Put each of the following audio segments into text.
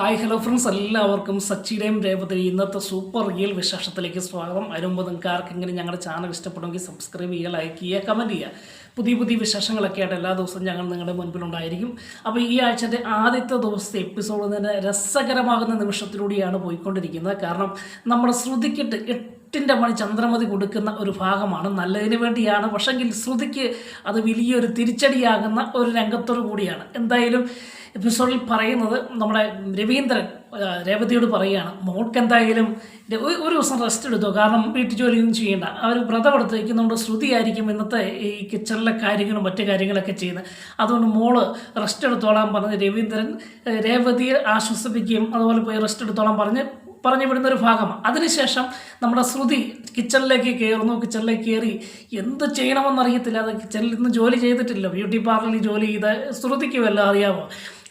Hi hello friends എല്ലാവർക്കും സച്ചിയുടെയും രേവതി ഇന്നത്തെ super real വിശേഷത്തിലേക്ക് സ്വാഗതം. അതിനുമുമ്പ് നിങ്ങൾക്ക് ആർക്കെങ്കിലും ഞങ്ങളുടെ ചാനൽ ഇഷ്ടപ്പെടുമെങ്കിൽ സബ്സ്ക്രൈബ് ചെയ്യുക ലൈക്ക് ചെയ്യുക കമന്റ് ചെയ്യുക. പുതിയ പുതിയ വിശേഷങ്ങളൊക്കെ ആയിട്ട് എല്ലാ ദിവസവും ഞങ്ങൾ നിങ്ങളുടെ മുൻപിലുണ്ടായിരിക്കും അപ്പോൾ ഈ ആഴ്ചത്തെ ആദ്യത്തെ ദിവസത്തെ എപ്പിസോഡ് തന്നെ രസകരമാകുന്ന നിമിഷത്തിലൂടെയാണ് പോയിക്കൊണ്ടിരിക്കുന്നത്. കാരണം നമ്മുടെ ശ്രുതിക്കിട്ട് എട്ടിന്റെ മണി ചന്ദ്രമതി കൊടുക്കുന്ന ഒരു ഭാഗമാണ്. നല്ലതിന് വേണ്ടിയാണ്. പക്ഷെങ്കിൽ ശ്രുതിക്ക് അത് വലിയൊരു തിരിച്ചടിയാകുന്ന ഒരു രംഗത്തോടു കൂടിയാണ്. എന്തായാലും എപ്പിസോഡിൽ പറയുന്നത് നമ്മുടെ രവീന്ദ്രൻ രേവതിയോട് പറയുകയാണ് മോൾക്ക് എന്തായാലും ഒരു ദിവസം റെസ്റ്റ് എടുത്തോ? കാരണം വീട്ടു ജോലിയൊന്നും ചെയ്യേണ്ട. അവർ എടുത്തേക്കുന്നതുകൊണ്ട് ശ്രുതിയായിരിക്കും ഇന്നത്തെ ഈ കിച്ചണിലെ കാര്യങ്ങളും മറ്റു കാര്യങ്ങളൊക്കെ ചെയ്യുന്നത്. അതുകൊണ്ട് മോൾ റെസ്റ്റ് എടുത്തോളാൻ പറഞ്ഞ് രവീന്ദ്രൻ രേവതിയെ ആശ്വസിപ്പിക്കുകയും അതുപോലെ പോയി റെസ്റ്റ് എടുത്തോളാൻ പറഞ്ഞ് പറഞ്ഞു വിടുന്ന ഒരു ഭാഗമാണ് അതിനുശേഷം നമ്മുടെ ശ്രുതി കിച്ചണിലേക്ക് കയറുന്നു. കിച്ചണിലേക്ക് കയറി എന്ത് ചെയ്യണമെന്നറിയത്തില്ല. അത് കിച്ചണിൽ നിന്ന് ജോലി ചെയ്തിട്ടില്ല. ബ്യൂട്ടി പാർലറിൽ ജോലി ചെയ്ത ശ്രുതിക്ക് വല്ല അറിയാമോ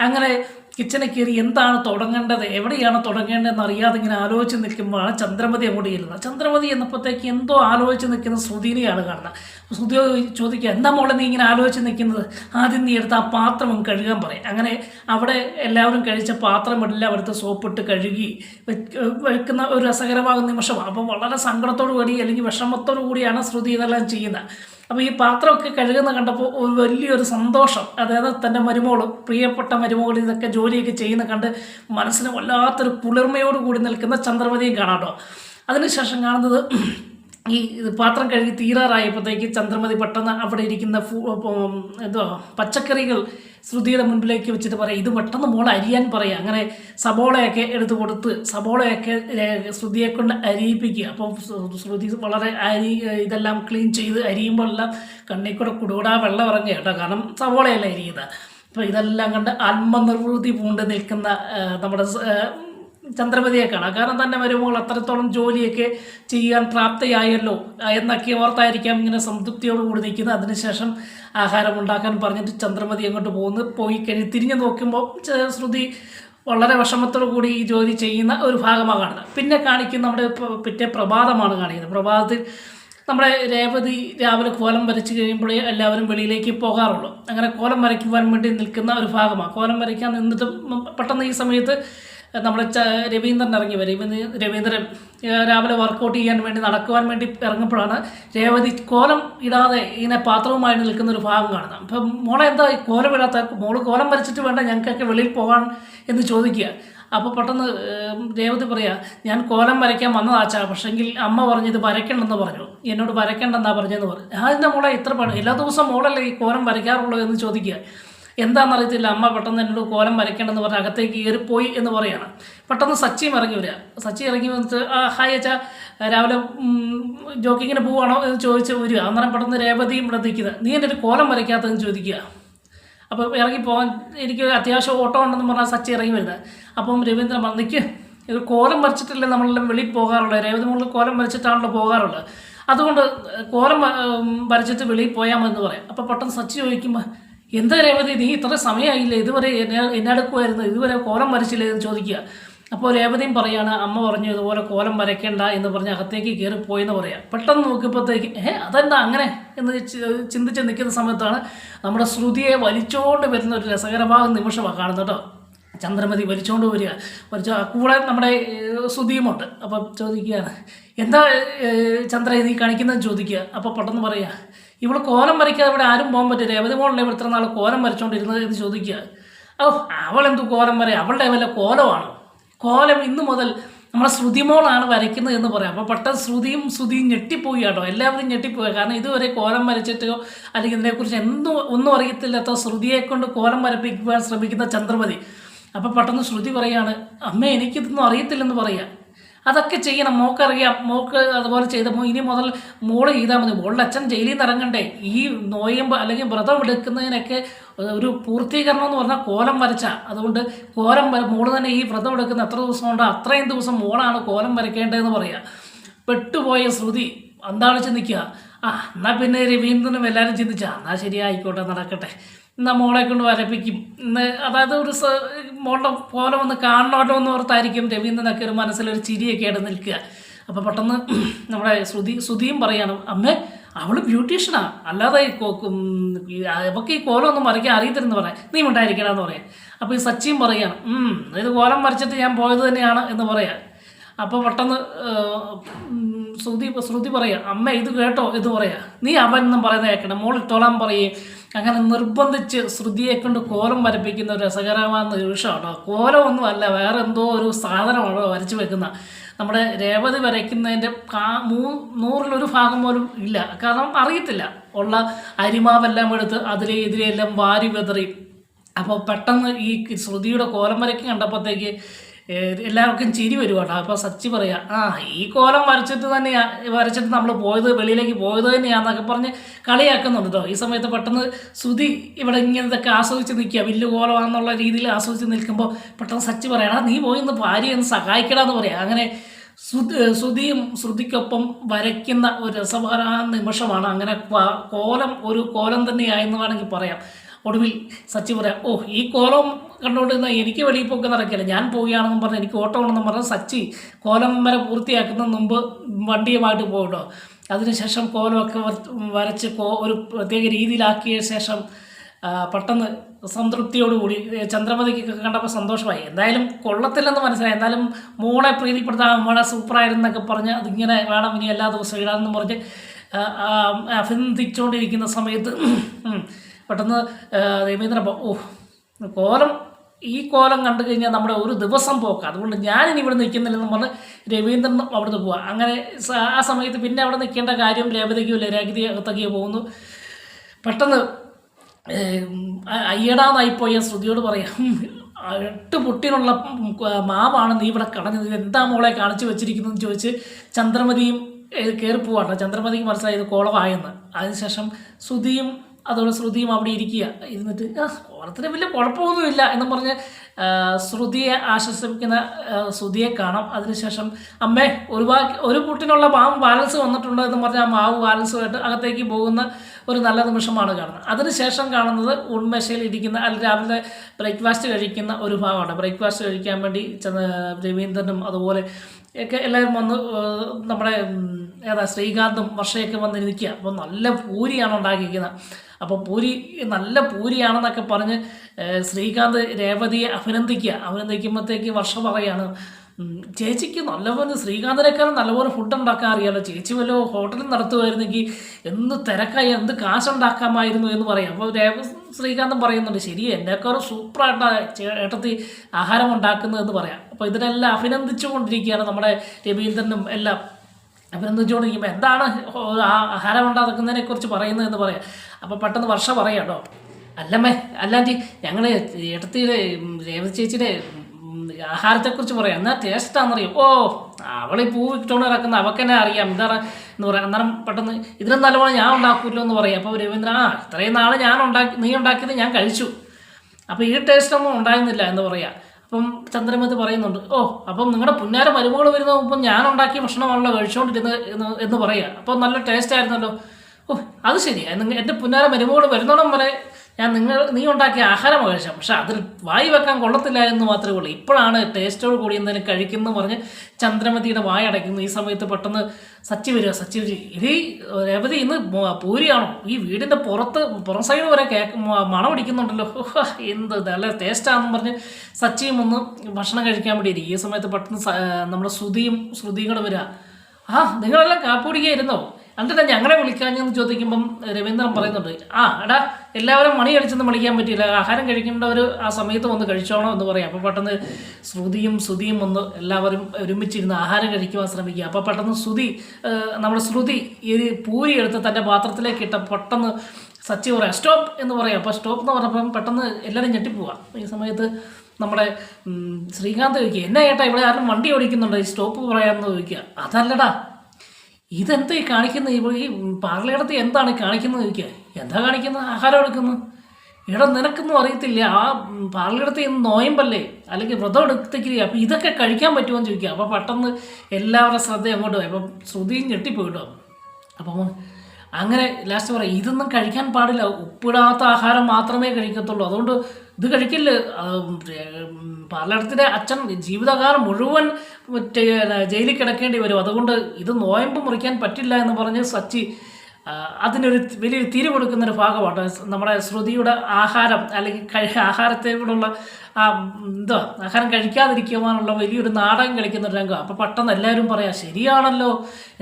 അങ്ങനെ കിച്ചണിൽ കയറി എന്താണ് തുടങ്ങേണ്ടത്? എവിടെയാണ് തുടങ്ങേണ്ടതെന്ന് അറിയാതെ ഇങ്ങനെ ആലോചിച്ച് നിൽക്കുമ്പോഴാണ് ചന്ദ്രമതി അങ്ങോട്ട് ചെല്ലുന്നത്. ചന്ദ്രമതി എന്നപ്പോഴത്തേക്ക് എന്തോ ആലോചിച്ച് നിൽക്കുന്ന ശ്രുതിനെയാണ് കാണുന്നത്. ശ്രുതി ചോദിക്കുക എന്താ മോളെ നീ ഇങ്ങനെ ആലോചിച്ച് നിൽക്കുന്നത്? ആദ്യം നീ എടുത്ത് ആ പാത്രം കഴുകാൻ പറയും. അങ്ങനെ അവിടെ എല്ലാവരും കഴിച്ച പാത്രം എല്ലാം എടുത്ത് സോപ്പിട്ട് കഴുകി വെക്ക് വെക്കുന്ന ഒരു രസകരമാകുന്ന നിമിഷമാണ് അപ്പോൾ വളരെ സങ്കടത്തോടു കൂടി അല്ലെങ്കിൽ വിഷമത്തോടു കൂടിയാണ് ശ്രുതി ഇതെല്ലാം ചെയ്യുന്നത്. അപ്പോൾ ഈ പാത്രമൊക്കെ കഴുകുന്ന കണ്ടപ്പോൾ ഒരു വലിയൊരു സന്തോഷം. അതായത് തന്റെ മരുമോൾ പ്രിയപ്പെട്ട മരുമകൾ ഇതൊക്കെ ജോലിയൊക്കെ ചെയ്യുന്ന കണ്ട് മനസ്സിന് വല്ലാത്തൊരു കുളിർമയോട് കൂടി നിൽക്കുന്ന ചന്ദ്രമതിയും കാണാം കേട്ടോ. അതിനുശേഷം കാണുന്നത് ഈ പാത്രം കഴുകി തീരാറായപ്പോഴത്തേക്ക് ചന്ദ്രമതി പെട്ടെന്ന് അവിടെ ഇരിക്കുന്ന ഫു എന്തോ പച്ചക്കറികൾ ശ്രുതിയുടെ മുൻപിലേക്ക് വെച്ചിട്ട് പറയാം ഇത് പെട്ടെന്ന് മോൾ അരിയാൻ പറയാം. അങ്ങനെ സബോളയൊക്കെ എടുത്തു കൊടുത്ത് സബോളയൊക്കെ ശ്രുതിയെ കൊണ്ട് അരിയിപ്പിക്കുക. അപ്പം ശ്രുതി വളരെ അരി ഇതെല്ലാം ക്ലീൻ ചെയ്ത് അരിയുമ്പോൾ എല്ലാം കണ്ണിൽ കൂടെ കുടുകൂടാ വെള്ളം ഇറങ്ങുക കേട്ടോ. കാരണം സബോളയല്ല അരിയുന്നത്. അപ്പോൾ ഇതെല്ലാം കണ്ട് ആത്മനിർവൃതി പൂണ്ട് നിൽക്കുന്ന നമ്മുടെ ചന്ദ്രമതിയെ കാണാം കാരണം തന്നെ മരുമകൾ അത്രത്തോളം ജോലിയൊക്കെ ചെയ്യാൻ പ്രാപ്തയായല്ലോ എന്നൊക്കെ ഓർത്തായിരിക്കാം ഇങ്ങനെ സംതൃപ്തിയോടുകൂടി നിൽക്കുന്നത്. അതിനുശേഷം ആഹാരം ഉണ്ടാക്കാൻ പറഞ്ഞിട്ട് ചന്ദ്രമതി അങ്ങോട്ട് പോകുന്നു പോയി കഴിഞ്ഞ് തിരിഞ്ഞു നോക്കുമ്പോൾ ശ്രുതി വളരെ വിഷമത്തോടു കൂടി ഈ ജോലി ചെയ്യുന്ന ഒരു ഭാഗമാണ് കാണുന്നത്. പിന്നെ കാണിക്കുന്ന നമ്മുടെ പിറ്റേ പ്രഭാതമാണ് കാണിക്കുന്നത്. പ്രഭാതത്തിൽ നമ്മുടെ രേവതി രാവിലെ കോലം വരച്ച് കഴിയുമ്പോഴേ എല്ലാവരും വെളിയിലേക്ക് പോകാറുള്ളൂ. അങ്ങനെ കോലം വരയ്ക്കുവാൻ വേണ്ടി നിൽക്കുന്ന ഒരു ഭാഗമാണ്. കോലം വരയ്ക്കാൻ നിന്നിട്ട് പെട്ടെന്ന് ഈ സമയത്ത് നമ്മുടെ രവീന്ദ്രൻ ഇറങ്ങി വരും. രവീന്ദ്രൻ രാവിലെ വർക്കൗട്ട് ചെയ്യാൻ വേണ്ടി നടക്കുവാൻ വേണ്ടി ഇറങ്ങുമ്പോഴാണ് രേവതി കോലം ഇടാതെ ഇങ്ങനെ പാത്രവുമായി നിൽക്കുന്ന ഒരു ഭാഗം കാണുന്നത്. അപ്പം മോളെ എന്താ കോലം ഇടാത്ത? മോൾ കോലം വരച്ചിട്ട് വേണ്ട ഞങ്ങൾക്കൊക്കെ വെളിയിൽ പോകാൻ എന്ന് ചോദിക്കുക. അപ്പോൾ പെട്ടെന്ന് രേവതി പറയാ ഞാൻ കോലം വരയ്ക്കാൻ വന്നതാച്ചാ പക്ഷെങ്കിൽ അമ്മ പറഞ്ഞു ഇത് വരയ്ക്കണ്ടെന്ന് പറഞ്ഞു. എന്നോട് വരയ്ക്കണ്ടെന്നാ പറഞ്ഞതെന്ന് പറഞ്ഞു. അതിന്റെ മോളെ ഇത്ര പണി എല്ലാ ദിവസവും മോളല്ലേ ഈ കോലം വരയ്ക്കാറുള്ളൂ? എന്ന് ചോദിക്കുക. എന്താണെന്നറിയത്തില്ല അമ്മ പെട്ടെന്ന് എന്നോട് കോലം വരയ്ക്കേണ്ടെന്ന് പറഞ്ഞ് അകത്തേക്ക് കയറിപ്പോയി എന്ന് പറയുകയാണ് പെട്ടെന്ന് സച്ചിയും ഇറങ്ങി വരിക. സച്ചി ഇറങ്ങി വന്നിട്ട് ഹായ് അച്ഛാ. രാവിലെ ജോക്കിങ്ങിന് പോവാണോ? എന്ന് ചോദിച്ച് വരിക. അന്നേരം പെട്ടെന്ന് രേവതിയും ഇവിടെ നിൽക്കുന്നത് നീ എന്റെ ഒരു കോലം വരയ്ക്കാത്തതെന്ന് ചോദിക്കുക. അപ്പോൾ ഇറങ്ങി പോകാൻ എനിക്ക് അത്യാവശ്യം ഓട്ടോ ഉണ്ടെന്ന് പറഞ്ഞാൽ സച്ചി ഇറങ്ങി വരുന്നത് അപ്പം രവീന്ദ്രൻ നിൽക്ക് ഇത് കോലം വരച്ചിട്ടല്ലേ? നമ്മളെല്ലാം വെളിയിൽ പോകാറുള്ളത് രേവതി മുകളിൽ കോലം വരച്ചിട്ടാണല്ലോ പോകാറുള്ളത് അതുകൊണ്ട് കോലം വരച്ചിട്ട് വെളിയിൽ മതി എന്ന് പറയാം. അപ്പോൾ പെട്ടെന്ന് സച്ചി ചോദിക്കുമ്പോൾ എന്താ രേവതി നീ ഇത്ര സമയമായില്ലേ ഇതുവരെ എന്നെ എന്നെടുക്കുമായിരുന്നു ഇതുവരെ കോലം വരച്ചില്ലേ എന്ന് ചോദിക്കുക. അപ്പോൾ രേവതിയും പറയാണ് അമ്മ പറഞ്ഞു ഇതുപോലെ കോലം വരയ്ക്കേണ്ട എന്ന് പറഞ്ഞ് അകത്തേക്ക് കയറി പോയെന്ന് പറയാം. പെട്ടെന്ന് നോക്കിയപ്പോഴത്തേക്ക് ഏ അതെന്താ അങ്ങനെ? എന്ന് ചിന്തിച്ച് നിൽക്കുന്ന സമയത്താണ് നമ്മുടെ ശ്രുതിയെ വലിച്ചോണ്ട് വരുന്ന ഒരു രസകരമായ നിമിഷമാണ് കാണുന്നത് കേട്ടോ. ചന്ദ്രമതി വലിച്ചോണ്ട് വരിക. വലിച്ച കൂടെ നമ്മുടെ ശ്രുതിയുമുണ്ട്. അപ്പം ചോദിക്കുകയാണ് എന്താ ചന്ദ്ര നീ കാണിക്കുന്നതെന്ന് ചോദിക്കുക. അപ്പോൾ പെട്ടെന്ന് പറയുക ഇവൾ കോലം വരയ്ക്കാതെ ഇവിടെ ആരും പോകാൻ പറ്റില്ല. രേവതി മോളിലെ ഇവിടെ ഇത്ര നാൾ കോലം വരച്ചുകൊണ്ടിരുന്നത് എന്ന് ചോദിക്കുക. ഓ അവളെന്തു കോലം വരെ അവളുടെ വല്ല കോലമാണ്? കോലം ഇന്നു മുതൽ നമ്മുടെ ശ്രുതിമോളാണ് വരയ്ക്കുന്നത് എന്ന് പറയാം. അപ്പോൾ പെട്ടെന്ന് ശ്രുതിയും ശ്രുതിയും ഞെട്ടിപ്പോയി കേട്ടോ. എല്ലാവരും ഞെട്ടിപ്പോയി. കാരണം ഇതുവരെ കോലം വരച്ചിട്ടോ അല്ലെങ്കിൽ ഇതിനെക്കുറിച്ച് എന്തും ഒന്നും അറിയത്തില്ലാത്ത ശ്രുതിയെ കൊണ്ട് കോലം വരപ്പിക്കുവാൻ ശ്രമിക്കുന്ന ചന്ദ്രമതി. അപ്പോൾ പെട്ടെന്ന് ശ്രുതി പറയാണ് അമ്മ എനിക്കിതൊന്നും അറിയത്തില്ലെന്ന് പറയാം. അതൊക്കെ ചെയ്യണം. മോക്കറിയാം. മോക്ക് അതുപോലെ ചെയ്ത ഇനി മുതൽ മോൾ ചെയ്താൽ മതി. മോളുടെ അച്ഛൻ ജയിലിൽ നിന്ന് ഇറങ്ങണ്ടേ? ഈ നോയമ്പ് അല്ലെങ്കിൽ വ്രതം എടുക്കുന്നതിനൊക്കെ ഒരു പൂർത്തീകരണം എന്ന് പറഞ്ഞാൽ കോലം വരച്ച. അതുകൊണ്ട് കോലം വര മോൾ തന്നെ ഈ വ്രതം എടുക്കുന്ന എത്ര ദിവസമുണ്ടോ അത്രയും ദിവസം മോളാണ് കോലം വരയ്ക്കേണ്ടതെന്ന് പറയാം. പെട്ടുപോയ ശ്രുതി അന്താളിച്ച് നിൽക്കുക ആ എന്നാൽ പിന്നെ രവീന്ദ്രനും എല്ലാവരും ചിന്തിച്ചാൽ എന്നാൽ ശരിയായിക്കോട്ടെ നടക്കട്ടെ. എന്നാൽ മോളെ കൊണ്ട് വരപ്പിക്കും. അതായത് ഒരു മോളുടെ പോലെ ഒന്ന് കാണണമല്ലോ എന്ന് ഓർത്തായിരിക്കും രവീന്ദ്രനൊക്കെ ഒരു മനസ്സിലൊരു ചിരിയൊക്കെ ആയിട്ട് നിൽക്കുക. അപ്പോൾ പെട്ടെന്ന് നമ്മുടെ ശ്രുതി ശ്രുതിയും പറയാണ് അമ്മേ അവൾ ബ്യൂട്ടീഷ്യനാണ് അല്ലാതെ അവൾക്ക് ഈ കോലം ഒന്നും വരയ്ക്കാൻ അറിയത്തില്ലെന്ന് പറയാം. നീ ഉണ്ടായിരിക്കണമെന്ന് പറയാം. അപ്പോൾ ഈ സച്ചിയും പറയാണ് ഇത് കോലം വരച്ചിട്ട് ഞാൻ പോയത് തന്നെയാണ് എന്ന് പറയാം. അപ്പോൾ പെട്ടെന്ന് ശ്രുതി ശ്രുതി പറയാം അമ്മ ഇത് കേട്ടോ ഇത് പറയാം. നീ അവൻ എന്നും പറയുന്നത് കേൾക്കണം മോൾ ഇട്ടോളാൻ പറയും. അങ്ങനെ നിർബന്ധിച്ച് ശ്രുതിയെ കൊണ്ട് കോലം വരപ്പിക്കുന്ന ഒരു രസകരമായ നിമിഷമാണ്. കോലമൊന്നും അല്ല വേറെ എന്തോ ഒരു സാധനമാണ് വരച്ചു വെക്കുന്ന. നമ്മുടെ രേവതി വരയ്ക്കുന്നതിന്റെ മൂ നൂറിലൊരു ഭാഗം പോലും ഇല്ല. കാരണം അറിയത്തില്ല. ഉള്ള അരിമാവെല്ലാം എടുത്ത് അതിലെ ഇതിലെല്ലാം വാരി വെതറി. അപ്പോൾ പെട്ടെന്ന് ഈ ശ്രുതിയുടെ കോലം വരയ്ക്ക് കണ്ടപ്പോഴത്തേക്ക് എല്ലാവർക്കും ചിരി വരും കേട്ടോ. അപ്പോൾ സച്ചി പറയാ ആ ഈ കോലം വരച്ചിട്ട് തന്നെയാ വരച്ചിട്ട് നമ്മൾ പോയത് വെളിയിലേക്ക് പോയത് തന്നെയാന്നൊക്കെ പറഞ്ഞ് കളിയാക്കുന്നുണ്ട് കേട്ടോ ഈ സമയത്ത് പെട്ടെന്ന് ശ്രുതി ഇവിടെ ഇങ്ങനെ ഇതൊക്കെ ആസ്വദിച്ച് നിൽക്കുക. വലിയ കോലമാണെന്നുള്ള രീതിയിൽ ആസ്വദിച്ച് നിൽക്കുമ്പോൾ പെട്ടെന്ന് സച്ചി പറയടാ നീ പോയി ഒന്ന് ഭാര്യ ഒന്ന് സഹായിക്കടാന്ന് പറയാം. അങ്ങനെ ശ്രുതി ശ്രുതിയും ശ്രുതിക്കൊപ്പം വരയ്ക്കുന്ന ഒരു രസകരമായ നിമിഷമാണ്. അങ്ങനെ കോലം ഒരു കോലം തന്നെയായെന്ന് വേണമെങ്കിൽ പറയാം. ഒടുവിൽ സച്ചി പറയാം ഓ ഈ കോലം കണ്ടുകൊണ്ടിരുന്ന എനിക്ക് വെളിയിൽ പോക്ക് നടക്കില്ല. ഞാൻ പോവുകയാണെന്നും പറഞ്ഞ് എനിക്ക് ഓട്ടം ഉണ്ടെന്നും പറഞ്ഞ് സച്ചി കോലം വരെ പൂർത്തിയാക്കുന്ന മുമ്പ് വണ്ടിയുമായിട്ട് പോകട്ടോ അതിനുശേഷം കോലമൊക്കെ വര- വരച്ച് കോ ഒരു പ്രത്യേക രീതിയിലാക്കിയ ശേഷം പെട്ടെന്ന് സംതൃപ്തിയോടുകൂടി ചന്ദ്രമതിക്കൊക്കെ ചന്ദ്രമതിക്ക് കണ്ടപ്പോൾ സന്തോഷമായി. എന്തായാലും കൊള്ളത്തില്ലെന്ന് മനസ്സിലായി. എന്തായാലും മോളെ പ്രീതിപ്പെടുത്താൻ മോളെ സൂപ്പറായിരുന്നൊക്കെ പറഞ്ഞ് അതിങ്ങനെ വേണം ഇനി എല്ലാ ദിവസവും ഇടാമെന്ന് പറഞ്ഞ് അഭിനന്ദിച്ചുകൊണ്ടിരിക്കുന്ന സമയത്ത് പെട്ടെന്ന് രവീന്ദ്രൻ ഓ കോലം ഈ കോലം കണ്ടു കഴിഞ്ഞാൽ നമ്മുടെ ഒരു ദിവസം പോക്കാം. അതുകൊണ്ട് ഞാനിനി ഇവിടെ നിൽക്കുന്നില്ലെന്ന് പറഞ്ഞ് രവീന്ദ്രൻ അവിടുന്ന് പോവാം. അങ്ങനെ ആ സമയത്ത് പിന്നെ അവിടെ നിൽക്കേണ്ട കാര്യം രേവതിക്കും ഇല്ല. രേഖതി അകത്തേക്ക് പോകുന്നു. പെട്ടെന്ന് അയ്യടാന്നായിപ്പോയ ശ്രുതിയോട് പറയാം "ഉം, എട്ട് പൊട്ടിനുള്ള മാവാണ് നീ ഇവിടെ കടഞ്ഞത് എന്താ മോളെ കാണിച്ചു വെച്ചിരിക്കുന്നതെന്ന് ചോദിച്ച് ചന്ദ്രമതിയും കയറി പോവാണ് ചന്ദ്രമതിക്ക് മനസ്സിലായത് കോളമായെന്ന് അതിനുശേഷം ശ്രുതിയും അതോടെ ശ്രുതിയും അവിടെ ഇരിക്കുക. ഇരുന്നിട്ട് ഓണത്തിന് വലിയ കുഴപ്പമൊന്നുമില്ല എന്നും പറഞ്ഞ് ശ്രുതിയെ ആശ്വസിപ്പിക്കുന്ന ശ്രുതിയെ കാണാം. അതിനുശേഷം അമ്മേ ഒരു ഒരു കുട്ടിനുള്ള മാവ് ബാലൻസ് വന്നിട്ടുണ്ട് എന്ന് പറഞ്ഞ് ആ മാവ് ബാലൻസുമായിട്ട് അകത്തേക്ക് പോകുന്ന ഒരു നല്ല നിമിഷമാണ് കാണുന്നത്. അതിനുശേഷം കാണുന്നത് ഉൺമേശയിൽ ഇരിക്കുന്ന അല്ലെങ്കിൽ രാവിലെ ബ്രേക്ക്ഫാസ്റ്റ് കഴിക്കുന്ന ഒരു ഭാഗമാണ് ബ്രേക്ക്ഫാസ്റ്റ് കഴിക്കാൻ വേണ്ടി രവീന്ദ്രനും അതുപോലെ ഒക്കെ എല്ലാവരും വന്ന് നമ്മുടെ ഏതാ ശ്രീകാന്തും വർഷയൊക്കെ വന്ന് നിൽക്കുക. അപ്പോൾ നല്ല പൂരിയാണ് ഉണ്ടാക്കിയിരിക്കുന്നത്. അപ്പോൾ പൂരി നല്ല പൂരിയാണെന്നൊക്കെ പറഞ്ഞ് ശ്രീകാന്ത് രേവതിയെ അഭിനന്ദിക്കുക. അഭിനന്ദിക്കുമ്പോഴത്തേക്ക് വർഷ പറയാണ് ഉം, ചേച്ചിക്ക് നല്ലപോലെ ശ്രീകാന്തിനേക്കാളും നല്ലപോലെ ഫുഡ് ഉണ്ടാക്കാൻ അറിയാമല്ലോ ചേച്ചി വല്ല ഹോട്ടലിൽ നടത്തുമായിരുന്നെങ്കിൽ എന്ത് തിരക്കായി എന്ത് കാശുണ്ടാക്കാമായിരുന്നു എന്ന് പറയാം. അപ്പോൾ രേവ ശ്രീകാന്തം പറയുന്നുണ്ട് ശരി എന്നെക്കാളും സൂപ്പറായിട്ടാണ് ഏട്ടത്തി ആഹാരം ഉണ്ടാക്കുന്നത് എന്ന് പറയാം. അപ്പോൾ ഇതിനെല്ലാം അഭിനന്ദിച്ചുകൊണ്ടിരിക്കുകയാണ് നമ്മുടെ രവീന്ദ്രനും എല്ലാം. അഭിനന്ദിച്ചുകൊണ്ടിരിക്കുമ്പോൾ എന്താണ് ആഹാരം ഉണ്ടാക്കുന്നതിനെ കുറിച്ച് പറയുന്നതെന്ന് പറയാം. അപ്പോൾ പെട്ടെന്ന് വർഷ പറയാം കേട്ടോ. അല്ലമ്മേ അല്ലാണ്ടി ഞങ്ങൾ ഏട്ടത്തിയുടെ രേവതി ചേച്ചിയുടെ ആഹാരത്തെക്കുറിച്ച് പറയാം. എന്നാൽ ടേസ്റ്റാണെന്നറിയും ഓ അവളീ പൂ ഇട്ടുകൊണ്ട് കിടക്കുന്ന അവക്കെന്നെ അറിയാം. എന്താണ് എന്ന് പറയാം. അന്നേരം പെട്ടെന്ന് ഇതിനും നല്ലവണ്ണം ഞാൻ ഉണ്ടാക്കൂല്ലോ എന്ന് പറയാം. അപ്പോൾ രവീന്ദ്രൻ ആ ഇത്രയും നാൾ ഞാൻ ഉണ്ടാക്കി നീ ഉണ്ടാക്കിയത് ഞാൻ കഴിച്ചു. അപ്പോൾ ഈ ടേസ്റ്റൊന്നും ഉണ്ടായിരുന്നില്ല എന്ന് പറയാം. അപ്പം ചന്ദ്രമതി പറയുന്നുണ്ട് ഓ അപ്പം നിങ്ങളുടെ പുന്നാര മരുമകൾ വരുന്ന മുമ്പ് ഞാൻ ഉണ്ടാക്കിയ ഭക്ഷണമാണല്ലോ കഴിച്ചുകൊണ്ടിരുന്നത് എന്ന് എന്ന് പറയുക. അപ്പോൾ നല്ല ടേസ്റ്റ് ആയിരുന്നല്ലോ. ഓ അത് ശരിയാ. നിങ്ങൾ എന്റെ പുന്നാര മരുമകൾ വരുന്നോണം വരെ ഞാൻ നിങ്ങൾ നീ ഉണ്ടാക്കിയ ആഹാരം കഴിച്ചാൽ പക്ഷെ അതിൽ വായി വെക്കാൻ കൊള്ളത്തില്ല എന്ന് മാത്രമേ ഉള്ളൂ. ഇപ്പോഴാണ് ടേസ്റ്റോട് കൂടി എന്തെങ്കിലും കഴിക്കുന്നു പറഞ്ഞ് ചന്ദ്രമതിയുടെ വായ അടയ്ക്കുന്നു. ഈ സമയത്ത് പെട്ടെന്ന് സച്ചി വരിക. സച്ചി ഇതേ രേവതി ഇന്ന് പൂരിയാണോ? ഈ വീടിന്റെ പുറത്ത് പുറം സൈഡ് വരെ കേക്ക് മണം അടിക്കുന്നുണ്ടല്ലോ. എന്ത് നല്ല ടേസ്റ്റാണെന്ന് പറഞ്ഞ് സച്ചിയും ഒന്ന് ഭക്ഷണം കഴിക്കാൻ വേണ്ടി ഈ സമയത്ത് പെട്ടെന്ന് നമ്മുടെ ശ്രുതിയും കൂടെ വരിക. ആ നിങ്ങളെല്ലാം കാപ്പുടിക്കായിരുന്നോ എന്നിട്ട് ഞങ്ങളെ വിളിക്കാഞ്ഞെന്ന് ചോദിക്കുമ്പം രവീന്ദ്രൻ പറയുന്നുണ്ട് ആ എടാ എല്ലാവരും മണി അടിച്ചൊന്നും വിളിക്കാൻ പറ്റില്ല ആഹാരം കഴിക്കേണ്ടവർ ആ സമയത്ത് വന്ന് കഴിച്ചോണോ എന്ന് പറയാം. അപ്പോൾ പെട്ടെന്ന് ശ്രുതിയും ശ്രുതിയും വന്ന് എല്ലാവരും ഒരുമിച്ചിരുന്ന് ആഹാരം കഴിക്കുവാൻ ശ്രമിക്കുക. അപ്പോൾ പെട്ടെന്ന് ശ്രുതി നമ്മുടെ ശ്രുതി ഈ പൂരി എടുത്ത് തന്റെ പാത്രത്തിലേക്ക് ഇട്ട പെട്ടെന്ന് സച്ചി പറയാം സ്റ്റോപ്പ് എന്ന് പറയാം. അപ്പോൾ സ്റ്റോപ്പ് എന്ന് പറഞ്ഞപ്പം പെട്ടെന്ന് എല്ലാവരും ഞെട്ടിപ്പോവാം. ഈ സമയത്ത് നമ്മുടെ ശ്രീകാന്ത് ചോദിക്കുക എന്നാ ഏട്ടാ ഇവിടെ ആരും വണ്ടി ഓടിക്കുന്നുണ്ടോ? ഈ സ്റ്റോപ്പ് പറയാമെന്ന് ചോദിക്കുക. അതല്ലടാ ഇതെന്താ ഈ കാണിക്കുന്നത് ഇപ്പോൾ ഈ പാർലയിടത്ത് എന്താണ് കാണിക്കുന്നത് ചോദിക്കുക. എന്താ കാണിക്കുന്നത് ആഹാരം എടുക്കുന്നത് ഇവിടെ നിനക്കൊന്നും അറിയത്തില്ല. ആ പാർലയിടത്ത് ഇന്ന് നോയമ്പല്ലേ? അല്ലെങ്കിൽ വ്രതം എടുത്തേക്കില്ല അപ്പോൾ ഇതൊക്കെ കഴിക്കാൻ പറ്റുമോ എന്ന് ചോദിക്കുക. അപ്പോൾ പെട്ടെന്ന് എല്ലാവരുടെ ശ്രദ്ധ അങ്ങോട്ട് പോയി. അപ്പം ശ്രുതിയും ഞെട്ടിപ്പോയിട്ടോ അപ്പം അങ്ങനെ ലാസ്റ്റ് പറയാം ഇതൊന്നും കഴിക്കാൻ പാടില്ല. ഉപ്പിടാത്ത ആഹാരം മാത്രമേ കഴിക്കത്തുള്ളൂ. അതുകൊണ്ട് ഇത് കഴിക്കില്ല. പാലടത്തിന്റെ അച്ഛൻ ജീവിതകാലം മുഴുവൻ ജയിലിൽ കിടക്കേണ്ടി വരും. അതുകൊണ്ട് ഇത് നോയമ്പ് മുറിക്കാൻ പറ്റില്ല എന്ന് പറഞ്ഞ് സച്ചി അതിനൊരു വലിയൊരു തിരി കൊടുക്കുന്ന ഒരു ഭാഗമാണ് നമ്മുടെ ശ്രുതിയുടെ ആഹാരം അല്ലെങ്കിൽ കഴി ആഹാരത്തോടുള്ള ആ എന്താ ആഹാരം കഴിക്കാതിരിക്കുവാനുള്ള വലിയൊരു നാടകം കളിക്കുന്ന ഒരു രംഗം. അപ്പോൾ പെട്ടെന്ന് എല്ലാവരും പറയാം ശരിയാണല്ലോ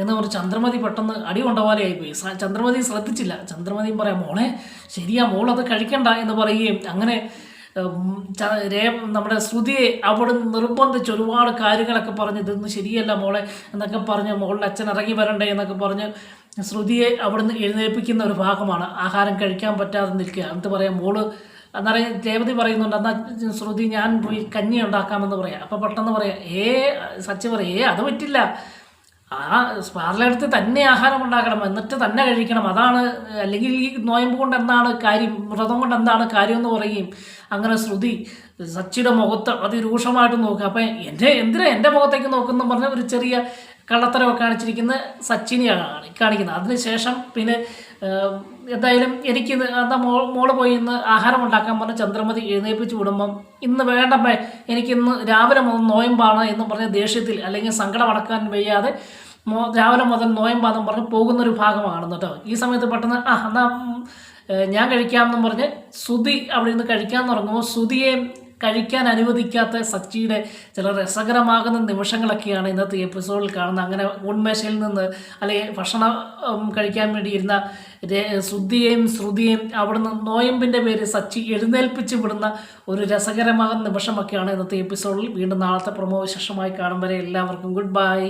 എന്ന് പറഞ്ഞ് ചന്ദ്രമതി പെട്ടെന്ന് അടി കൊണ്ടപോലെയായി പോയി ചന്ദ്രമതി ശ്രദ്ധിച്ചില്ല. ചന്ദ്രമതിയും പറയാം മോളെ ശരിയാ മോളത് കഴിക്കണ്ട എന്ന് പറയുകയും അങ്ങനെ നമ്മുടെ ശ്രുതിയെ അവിടെ നിർബന്ധിച്ച് ഒരുപാട് കാര്യങ്ങളൊക്കെ പറഞ്ഞ് ഇതൊന്നും ശരിയല്ല മോളെ എന്നൊക്കെ പറഞ്ഞ് മോളുടെ അച്ഛൻ ഇറങ്ങി വരണ്ടേ എന്നൊക്കെ പറഞ്ഞ് ശ്രുതിയെ അവിടുന്ന് എഴുന്നേൽപ്പിക്കുന്ന ഒരു ഭാഗമാണ്. ആഹാരം കഴിക്കാൻ പറ്റാതെ നിൽക്കുക. എന്നിട്ട് പറയാം മോൾ അന്നേരം ദേവതി പറയുന്നുണ്ട് എന്നാൽ ശ്രുതി ഞാൻ പോയി കഞ്ഞി ഉണ്ടാക്കാമെന്ന് പറയാം. അപ്പോൾ പെട്ടെന്ന് പറയാം ഏ സച്ചി പറയാം ഏ അത് പറ്റില്ല. ആ പാർലടുത്ത് തന്നെ ആഹാരം ഉണ്ടാക്കണം എന്നിട്ട് തന്നെ കഴിക്കണം. അതാണ് അല്ലെങ്കിൽ ഈ നോയമ്പ് കൊണ്ട് എന്താണ് കാര്യം വ്രതം കൊണ്ട് എന്താണ് കാര്യം എന്ന് പറയുകയും അങ്ങനെ ശ്രുതി സച്ചിയുടെ മുഖത്ത് അതിരൂക്ഷമായിട്ട് നോക്കുക. അപ്പം എന്റെ എന്തിനാ എന്റെ മുഖത്തേക്ക് നോക്കുന്നു പറഞ്ഞ ഒരു ചെറിയ കള്ളത്തരമൊക്കെ കാണിച്ചിരിക്കുന്ന സച്ചിനെയാണ് കാണിക്കുന്നത്. അതിനുശേഷം പിന്നെ എന്തായാലും എനിക്ക് എന്താ മോ മോൾ പോയി ഇന്ന് ആഹാരം ഉണ്ടാക്കാൻ പറഞ്ഞ് ചന്ദ്രമതി എഴുന്നേൽപ്പിച്ച് വിടുമ്പം ഇന്ന് വേണ്ടമ്മേ എനിക്കിന്ന് രാവിലെ മുതൽ നോയമ്പാണ് എന്ന് പറഞ്ഞ ദേഷ്യത്തിൽ അല്ലെങ്കിൽ സങ്കടം അടക്കാൻ വയ്യാതെ രാവിലെ മുതൽ നോയമ്പാന്നും പറഞ്ഞ് പോകുന്നൊരു ഭാഗമാണ് കേട്ടോ. ഈ സമയത്ത് പെട്ടെന്ന് ആ എന്നാ ഞാൻ കഴിക്കാമെന്നും പറഞ്ഞ് സുതി അവിടെ നിന്ന് കഴിക്കാൻ തുടങ്ങുമ്പോൾ സുതിയെ കഴിക്കാൻ അനുവദിക്കാത്ത സച്ചിയുടെ ചില രസകരമാകുന്ന നിമിഷങ്ങളൊക്കെയാണ് ഇന്നത്തെ എപ്പിസോഡിൽ കാണുന്നത്. അങ്ങനെ ഉന്മേഷയിൽ നിന്ന് അല്ലെങ്കിൽ ഭക്ഷണം കഴിക്കാൻ വേണ്ടിയിരുന്ന ശ്രുതിയെയും ശ്രുതിയെയും അവിടുന്ന് നോയമ്പിന്റെ പേര് സച്ചി എഴുന്നേൽപ്പിച്ച് വിടുന്ന ഒരു രസകരമാകുന്ന നിമിഷമൊക്കെയാണ് ഇന്നത്തെ എപ്പിസോഡിൽ വീണ്ടും നാളത്തെ പ്രമോ വിശേഷമായി കാണും വരെ എല്ലാവർക്കും ഗുഡ് ബൈ